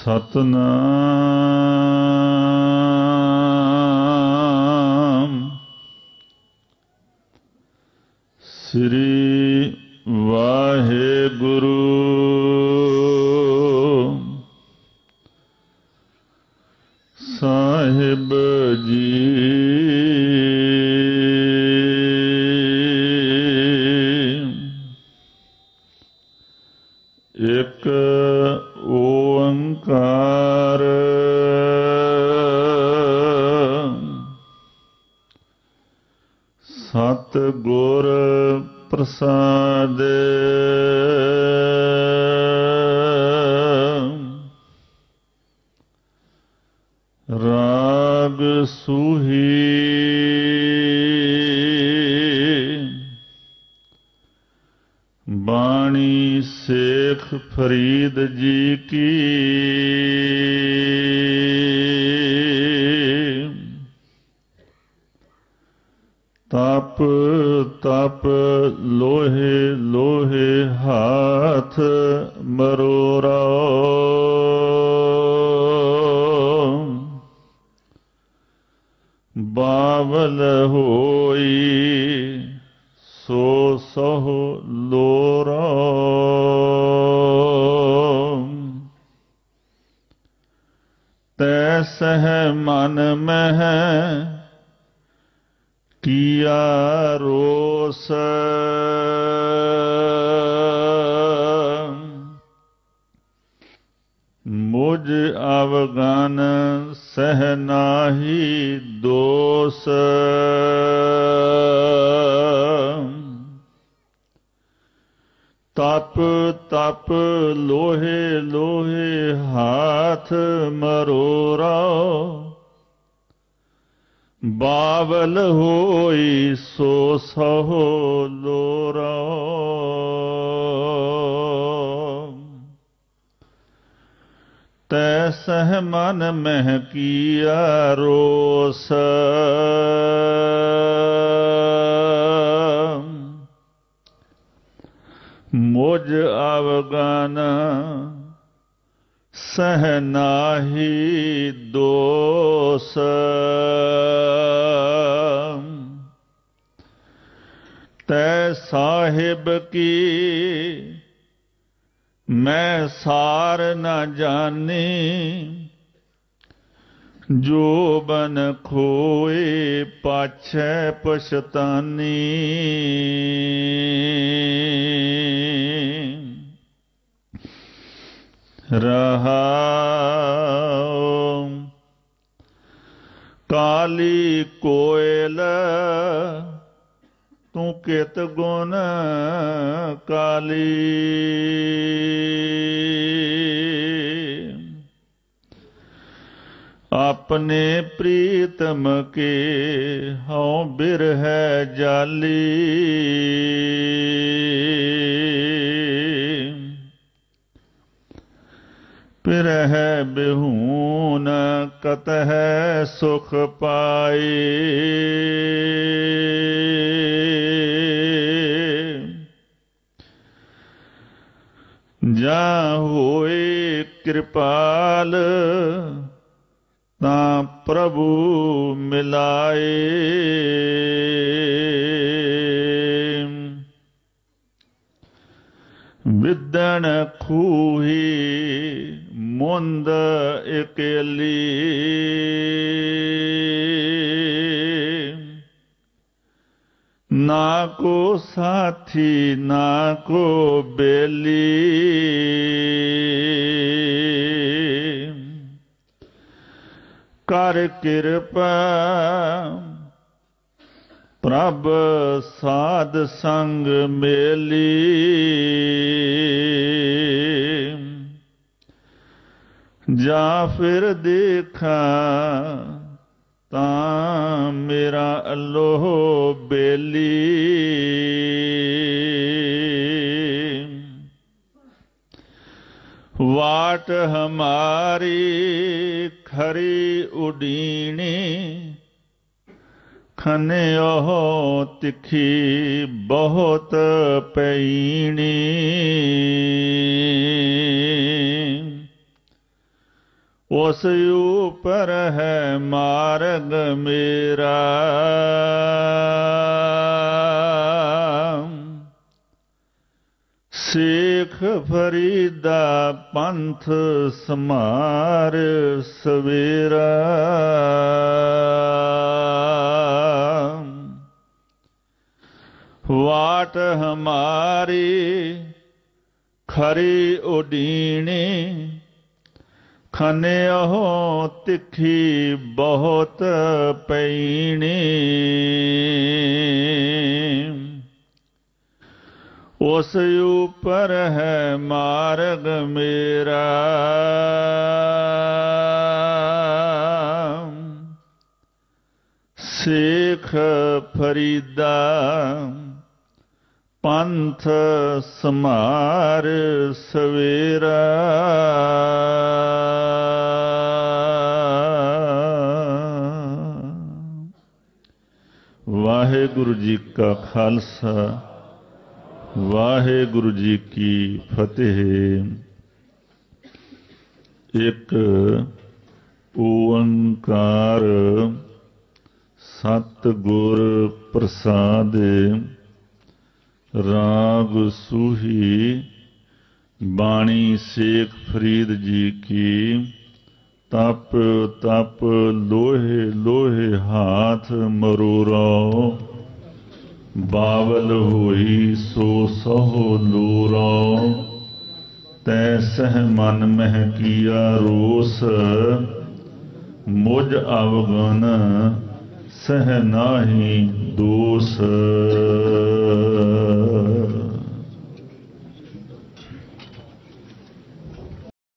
ਸਤਨਾਮ। ਸ੍ਰੀ ਵਾਹਿਗੁਰੂ ਸਤ ਗੁਰ ਪ੍ਰਸਾਦ। ਰਾਗ ਸੁਹੀ। ਬਾਣੀ ਸੇਖ ਫਰੀਦ ਜੀ ਕੀ। ਤਪ ਤਪ ਲੋਹੇ ਲੋਹੇ ਹਾਥ ਮਰੋਰਾ ਬਾਵਲ ਹੋਈ ਸੋ ਸਹ ਲੋਰਾ ਤੈ ਸਹਿ ਮਨ ਮਹਿ किया रोस। मुझ अवगन सहनाही दोष। तप तप लोहे लोहे हाथ मरोरा। ਬਾਵਲ ਹੋਈ ਸੋ ਸਹੋ ਲੋਰਾ। ਤੈ ਸਹਿ ਮਨ ਮਹਿ ਕੀਆ ਰੋਸ। ਮੁਝ ਅਵਗਨ ਸਹਿ ਨਾਹੀ ਦੋਸ। ਤੈ ਸਾਹਿਬ ਕੀ, ਮੈਂ ਸਾਰ ਨ ਜਾਣੀ ਜੋ ਬਨ ਖੋਏ ਪਾਛੈ ਪਛਤਾਨੀ। ਰਹਾਉ। ਕਾਲੀ ਕੋਇਲ ਤੂੰ ਕਿਤ ਗੁਣ ਕਾਲੀ? ਆਪਣੇ ਪ੍ਰੀਤਮ ਕੇ ਹਉ ਬਿਰਹਿ ਜਾਲੀ। ਪਿਰਹਿ ਬਿਹੂਨ ਕਤਹਿ ਸੁਖ ਪਾਏ ਜਾ ਹੋਏ ਕਿਰਪਾਲ ਤਾਂ ਪ੍ਰਭੂ ਮਿਲਾਏ। बिदन खूही मुंद इकेली। ना को साथी ना को बेली। कर कृपा ਪ੍ਰਭ ਸਾਧ ਸੰਗ ਮੇਲੀ ਜਾ ਫਿਰ ਦੇਖਾਂ ਤਾਂ ਮੇਰਾ ਅੱਲੋਹ ਬੇਲੀ ਵਾਟ ਹਮਾਰੀ ਖਰੀ ਉਡੀਣੀ खनयो तिखी बहुत पैणी। उस ऊपर है मार्ग मेरा। शेख फरीदा पंथ समार सवेरा। वाट हमारी खरी उडीणी खने हो तिखी बहुत पैनी उस ऊपर है मार्ग मेरा। शेख फरीदा। ਪੰਥ ਸਮਾਰ ਸਵੇਰਾ। ਵਾਹਿਗੁਰੂ ਜੀ ਕਾ ਖਾਲਸਾ, ਵਾਹਿਗੁਰੂ ਜੀ ਕੀ ਫਤਿਹ। ਇੱਕ ਓੰਕਾਰ ਸਤ ਗੁਰ ਪ੍ਰਸਾਦ राग सूही बाणी शेख फरीद जी की, तप तप, लोहे लोहे हाथ मरूरो बावल हुई सो सहो तै सह मन मह किया रोस। मुझ अवगन सह नाही दोष